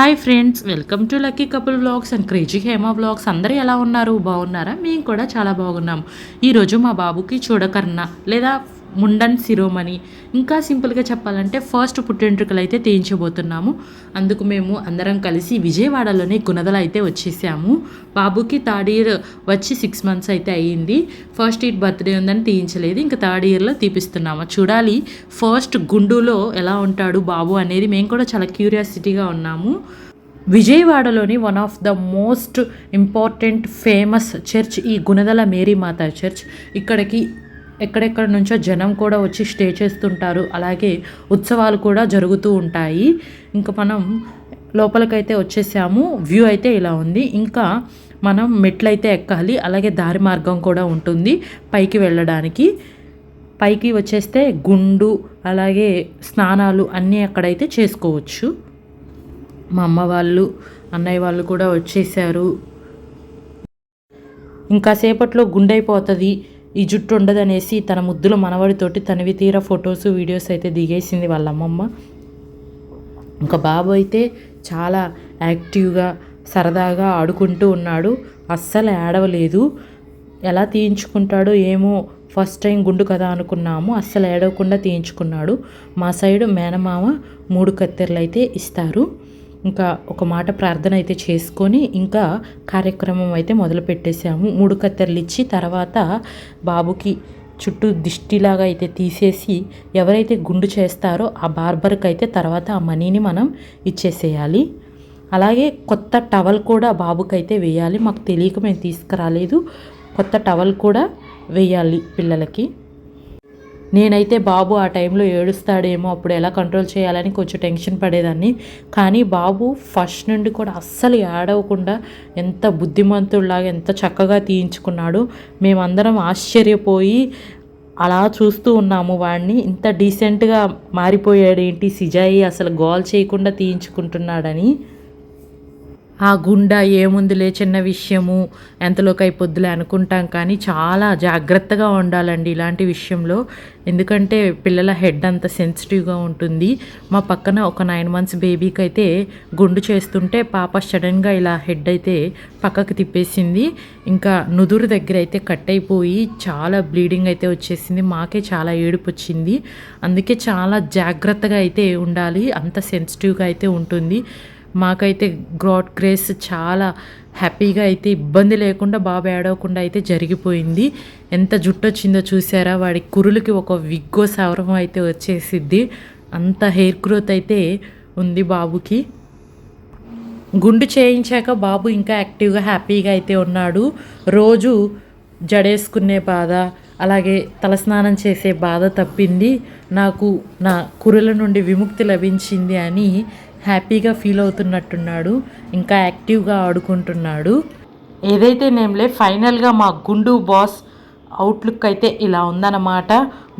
Hi friends welcome to lucky couple vlogs and crazy Hema vlogs. అందరూ ఎలా ఉన్నారు? బాగున్నారా? మేము కూడా చాలా బాగున్నాం. ఈరోజు మా బాబుకి చూడకర్ణ లేదా ముండన్ శిరోమణి. ఇంకా సింపుల్గా చెప్పాలంటే ఫస్ట్ పుట్టెంట్రుకలు అయితే తీయించబోతున్నాము. అందుకు మేము అందరం కలిసి విజయవాడలోనే గుణదల అయితే వచ్చేసాము. బాబుకి థర్డ్ ఇయర్ వచ్చి సిక్స్ మంత్స్ అయితే అయ్యింది. ఫస్ట్ ఇయర్ బర్త్డే ఉందని తీయించలేదు. ఇంకా థర్డ్ ఇయర్లో తీపిస్తున్నాము. చూడాలి ఫస్ట్ గుండులో ఎలా ఉంటాడు బాబు అనేది మేము కూడా చాలా క్యూరియాసిటీగా ఉన్నాము. విజయవాడలోని one of the most important famous church ఈ గుణదల మేరీమాత చర్చ్. ఇక్కడికి ఎక్కడెక్కడ నుంచో జనం కూడా వచ్చి స్టే చేస్తుంటారు. అలాగే ఉత్సవాలు కూడా జరుగుతూ ఉంటాయి. ఇంకా మనం లోపలికైతే వచ్చేసాము. వ్యూ అయితే ఇలా ఉంది. ఇంకా మనం మెట్లయితే ఎక్కాలి. అలాగే దారి మార్గం కూడా ఉంటుంది పైకి వెళ్ళడానికి. పైకి వచ్చేస్తే గుండు అలాగే స్నానాలు అన్నీ అక్కడైతే చేసుకోవచ్చు. మా అమ్మ వాళ్ళు అన్నయ్య వాళ్ళు కూడా వచ్చేసారు. ఇంకా సేపట్లో గుండైపోతుంది. ఈ జుట్టు ఉండదనేసి తన ముద్దుల మనవడితోటి తనివి తీర ఫొటోస్ వీడియోస్ అయితే దిగేసింది వాళ్ళ అమ్మమ్మ ఇంకా బాబు అయితే చాలా యాక్టివ్గా సరదాగా ఆడుకుంటూ ఉన్నాడు. అస్సలు ఏడవలేదు. ఎలా తీయించుకుంటాడో ఏమో ఫస్ట్ టైం గుండు కదా అనుకున్నాము. అస్సలు ఏడవకుండా తీయించుకున్నాడు. మా సైడు మేనమామ మూడు కత్తెరలు అయితే ఇస్తారు. ఇంకా ఒక మాట ప్రార్థన అయితే చేసుకొని ఇంకా కార్యక్రమం అయితే మొదలు పెట్టేశాము మూడు కత్తెరలు ఇచ్చి తర్వాత బాబుకి చుట్టూ దిష్టిలాగా అయితే తీసేసి ఎవరైతే గుండు చేస్తారో ఆ బార్బర్కి అయితే తర్వాత ఆ మనీని మనం ఇచ్చేసేయాలి. అలాగే కొత్త టవల్ కూడా బాబుకైతే వేయాలి. మాకు తెలియక మేము తీసుకురాలేదు. కొత్త టవల్ కూడా వేయాలి పిల్లలకి. నేనైతే బాబు ఆ టైంలో ఏడుస్తాడేమో అప్పుడు ఎలా కంట్రోల్ చేయాలని కొంచెం టెన్షన్ పడేదాన్ని. కానీ బాబు ఫస్ట్ నుండి కూడా అస్సలు ఏడవకుండా ఎంత బుద్ధిమంతుడిలాగా ఎంత చక్కగా తీయించుకున్నాడు. మేమందరం ఆశ్చర్యపోయి అలా చూస్తూ ఉన్నాము వాడిని ఇంత డీసెంట్గా మారిపోయాడు ఏంటి సిజాయి? అసలు గోల్ చేయకుండా తీయించుకుంటున్నాడని. ఆ గుండా ఏముందిలే చిన్న విషయము ఎంతలోకి అయిపోద్దులే అనుకుంటాం కానీ చాలా జాగ్రత్తగా ఉండాలండి ఇలాంటి విషయంలో. ఎందుకంటే పిల్లల హెడ్ అంత సెన్సిటివ్గా ఉంటుంది. మా పక్కన ఒక నైన్ మంత్స్ బేబీకి అయితే గుండు చేస్తుంటే పాప సడన్గా ఇలా హెడ్ అయితే పక్కకు తిప్పేసింది. ఇంకా నుదురు దగ్గర అయితే కట్ అయిపోయి చాలా బ్లీడింగ్ అయితే వచ్చేసింది. మాకే చాలా ఏడుపు వచ్చింది అందుకే చాలా జాగ్రత్తగా అయితే ఉండాలి. అంత సెన్సిటివ్గా అయితే ఉంటుంది. మాకైతే గాడ్ గ్రేస్ చాలా హ్యాపీగా అయితే ఇబ్బంది లేకుండా బాబు ఏడవకుండా అయితే జరిగిపోయింది. ఎంత జుట్టు వచ్చిందో చూసారా? వాడి కురులకి ఒక విగ్గో సవరం అయితే వచ్చేసిద్ది. అంత హెయిర్ గ్రోత్ అయితే ఉంది బాబుకి. గుండు చేయించాక బాబు ఇంకా యాక్టివ్గా హ్యాపీగా అయితే ఉన్నాడు. రోజు జడేసుకునే బాధ అలాగే తలస్నానం చేసే బాధ తప్పింది. నాకు నా కురుల నుండి విముక్తి లభించింది అని హ్యాపీగా ఫీల్ అవుతున్నట్టున్నాడు. ఇంకా యాక్టివ్గా ఆడుకుంటున్నాడు. ఏదైతే నేమ్లే ఫైనల్గా మా గుండు బాస్ అవుట్లుక్ అయితే ఇలా ఉందన్నమాట.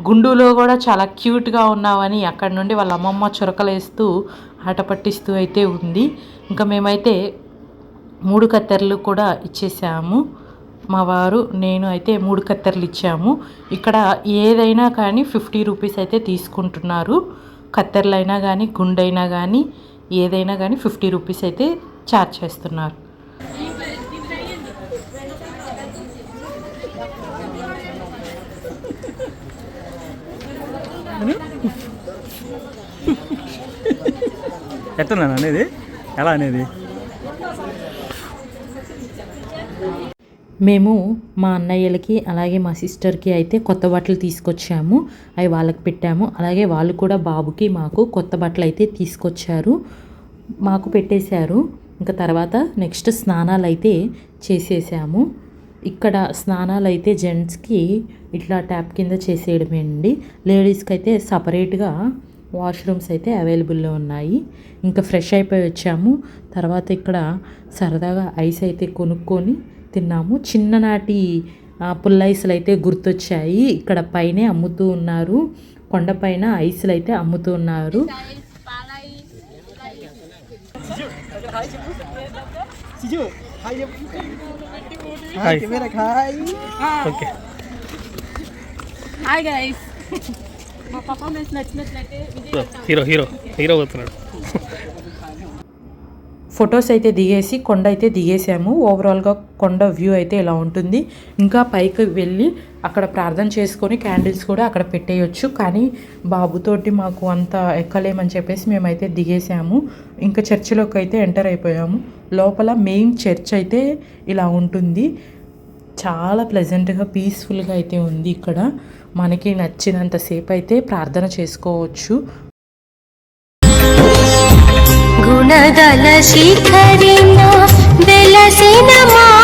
గుండులో కూడా చాలా క్యూట్గా ఉన్నావని అక్కడి నుండి వాళ్ళ అమ్మమ్మ చురకలేస్తూ ఆట పట్టిస్తూ అయితే ఉంది. ఇంకా మేమైతే మూడు కత్తెరలు కూడా ఇచ్చేసాము. మా వారు నేను అయితే మూడు కత్తెరలు ఇచ్చాము. ఇక్కడ ఏదైనా కానీ ఫిఫ్టీ రూపీస్ అయితే తీసుకుంటున్నారు. కత్తెరలైనా కానీ గుండైనా కానీ. ఏదైనా కానీ ఫిఫ్టీ రూపీస్ అయితే ఛార్జ్ చేస్తున్నారు. ఎట్లా అనేది? ఎలా అనేది? మేము మా అన్నయ్యలకి అలాగే మా సిస్టర్కి అయితే కొత్త బట్టలు తీసుకొచ్చాము. అవి వాళ్ళకి పెట్టాము. అలాగే వాళ్ళు కూడా బాబుకి మాకు కొత్త బట్టలు అయితే తీసుకొచ్చారు. మాకు పెట్టేశారు. ఇంకా తర్వాత నెక్స్ట్ స్నానాలు అయితే చేసేసాము. ఇక్కడ స్నానాలు అయితే జెంట్స్కి ఇట్లా ట్యాప్ కింద చేసేయడమే అండి. లేడీస్కి అయితే సపరేట్గా వాష్రూమ్స్ అయితే అవైలబుల్లో ఉన్నాయి. ఇంకా ఫ్రెష్ అయిపోయి వచ్చాము. తర్వాత ఇక్కడ సరదాగా ఐస్ అయితే కొనుక్కొని తిన్నాము. చిన్ననాటి ఆ, పుల్ల ఐసులు అయితే గుర్తొచ్చాయి. ఇక్కడ పైనే అమ్ముతూ ఉన్నారు. కొండపైన ఐసులు అయితే అమ్ముతూ ఉన్నారు. హీరో హీరో హీరో పోతున్నాడు ఫొటోస్ అయితే దిగేసి కొండ అయితే దిగేసాము. ఓవరాల్గా కొండ వ్యూ అయితే ఇలా ఉంటుంది. ఇంకా పైకి వెళ్ళి అక్కడ ప్రార్థన చేసుకొని క్యాండిల్స్ కూడా అక్కడ పెట్టేయొచ్చు. కానీ బాబుతోటి మాకు అంత ఎక్కలేమని చెప్పేసి మేమైతే దిగేసాము. ఇంకా చర్చిలోకి అయితే ఎంటర్ అయిపోయాము. లోపల మెయిన్ చర్చ్ అయితే ఇలా ఉంటుంది. చాలా ప్లెజెంట్గా పీస్ఫుల్గా అయితే ఉంది ఇక్కడ. మనకి నచ్చినంతసేపు అయితే ప్రార్థన చేసుకోవచ్చు. గుణదల శిఖరిన వెలసిన మాత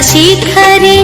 గుణదల శిఖరిన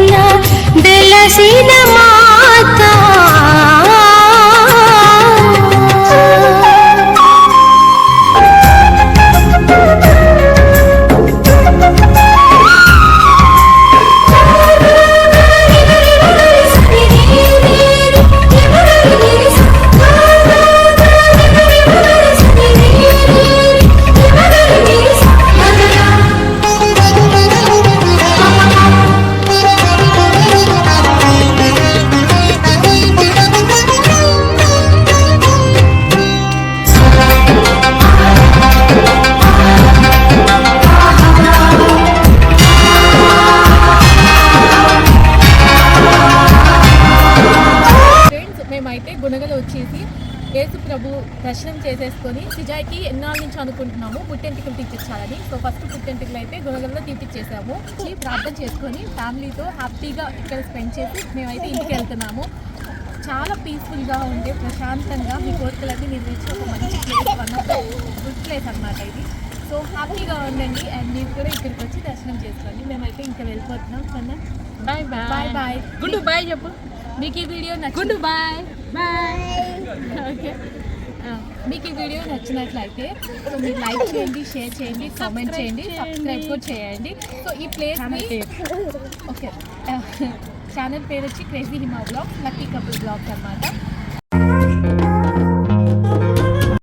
సిజాయికి ఎన్నాళ్ళ నుంచి అనుకుంటున్నాము? పుట్టెంటికలు తీపిచ్చాలని. సో ఫస్ట్ పుట్టెంటికలు అయితే గుణగల్లో తీపిచ్చేసాము. ఈ ప్రార్థన చేసుకొని ఫ్యామిలీతో హ్యాపీగా ఇక్కడ స్పెండ్ చేసి మేమైతే ఇంటికి వెళ్తున్నాము. చాలా పీస్ఫుల్గా ఉండే ప్రశాంతంగా మీ కోరికలన్నీ నెరవేర్చే ఒక మంచి place one of good place అనమాట ఇది. సో హ్యాపీగా ఉండండి అండ్ మీరు కూడా ఇక్కడికి వచ్చి దర్శనం చేసుకోండి. మేమైతే ఇంకా వెళ్ళిపోతున్నాం. సన్నా బాయ్ బాయ్ బాయ్ బాయ్ గుండు బాయ్ చెప్పు. మీకు ఈ వీడియో నచ్చి గుండు బాయ్ బాయ్ ఓకే మీకు ఈ వీడియో నచ్చినట్లయితే సో మీరు లైక్ చేయండి షేర్ చేయండి కామెంట్ చేయండి సబ్స్క్రైబ్ కూడా చేయండి. సో ఈ ప్లేస్ ఓకే. ఛానల్ పేరు వచ్చి crazy Hima blog lucky couple blogs అనమాట